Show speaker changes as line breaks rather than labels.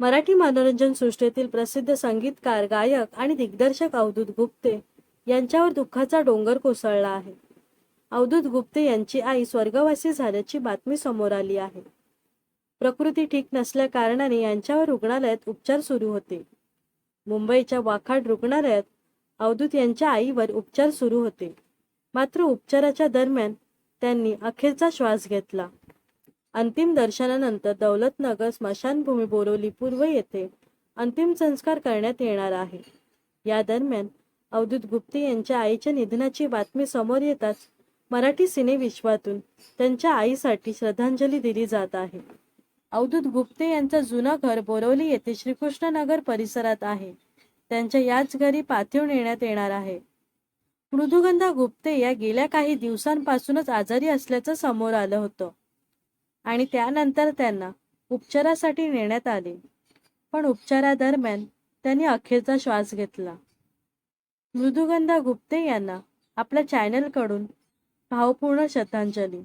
मराठी मनोरंजन सृष्टीतील प्रसिद्ध संगीतकार गायक आणि दिग्दर्शक अवधूत गुप्ते यांच्यावर दुःखाचा डोंगर कोसळला आहे. अवधूत गुप्ते यांची आई स्वर्गवासी झाल्याची बातमी समोर आली आहे. प्रकृती ठीक नसल्या कारणाने यांच्यावर रुग्णालयात उपचार सुरू होते. मुंबईच्या वाखाड रुग्णालयात अवधूत यांच्या आईवर उपचार सुरू होते. मात्र उपचाराच्या दरम्यान त्यांनी अखेरचा श्वास घेतला. अंतिम दर्शनानंतर दौलतनगर स्मशानभूमी बोरवली पूर्व येथे अंतिम संस्कार करण्यात येणार आहे. या दरम्यान अवधूत गुप्ते यांच्या आईच्या निधनाची बातमी समोर येताच मराठी सिनेविश्वातून त्यांच्या आईसाठी श्रद्धांजली दिली जात आहे. अवधूत गुप्ते यांचा जुनं घर बोरवली येथे श्रीकृष्णनगर परिसरात आहे. त्यांच्या याच घरी पार्थिव नेण्यात येणार आहे. मृदुगंधा गुप्ते या गेल्या काही दिवसांपासूनच आजारी असल्याचं समोर आलं होतं. आणि त्यानंतर त्यांना उपचारासाठी नेण्यात आले. पण उपचारादरम्यान त्यांनी अखेरचा श्वास घेतला. मृदुगंधा गुप्ते यांना आपल्या चॅनलकडून भावपूर्ण श्रद्धांजली.